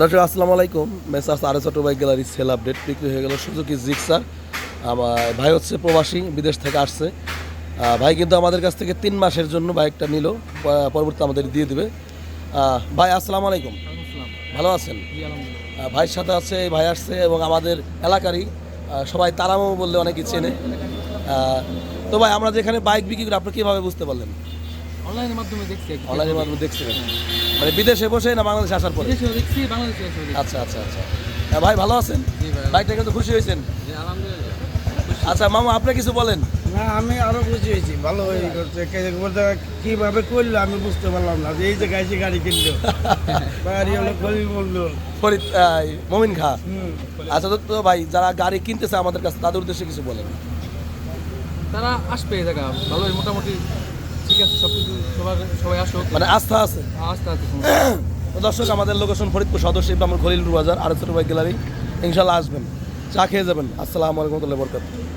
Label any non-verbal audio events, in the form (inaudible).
দর্শক আসসালামু আলাইকুম। মেসার্স আর ছোটো বাইক গ্যালারি সেল আপডেট বিক্রি হয়ে গেল সুজুকি জিক্সার। আমার ভাই হচ্ছে প্রবাসী বিদেশ থেকে আসছে। ভাই কিন্তু আমাদের কাছ থেকে তিন মাসের জন্য বাইকটা নিল পরবর্তী আমাদের দিয়ে দেবে। ভাই আসসালামু আলাইকুম। ভালো আছেন? ভাইয়ের সাথে আছে এই ভাই আসছে এবং আমাদের এলাকারই সবাই তারামো বললে অনেকে চেনে। তো ভাই আমরা যেখানে বাইক বিক্রি করি আপনি কীভাবে বুঝতে পারলেন? অনলাইনের মাধ্যমে দেখছি অনলাইনের মাধ্যমে দেখছিলেন মানে বিদেশে বসে না বাংলাদেশে আসার পরে? বিদেশেও দেখছি বাংলাদেশে আচ্ছা আচ্ছা আচ্ছা। হ্যাঁ, ভাই ভালো আছেন? জি ভাই। বাইকটা কিন্তু খুশি হয়েছেন? আচ্ছা মামা আপনি কিছু বলেন। না আমি আরও খুশি হয়েছি। ভালো হয়ে করছে কীভাবে করল? আমি বুঝতে পারলাম না যে এই জায়গায় এসে গাড়ি কিনলো। (laughs) গাড়ি হলো খবি বলল। ফরিদ মমিন খা। আচ্ছা তো- তো ভাই যারা গাড়ি কিনতেছে আমাদের কাছে তাদের উদ্দেশ্যে কিছু বলেন। তারা আসবে এই জায়গা। ভালোই মোটামুটি ঠিক আছে সব কিছু সবার সবাই আসুক। মানে আস্থা আছে? আস্তে আস্তে তো দর্শক আমাদের লোকেশন ফরিদপুর সদস্য ইব্রাহিম খলিল বাজার ছোট ভাই গ্যালারি। ইনশাল্লাহ আসবেন। চা খেয়ে যাবেন। আসসালামু আলাইকুম বরকাত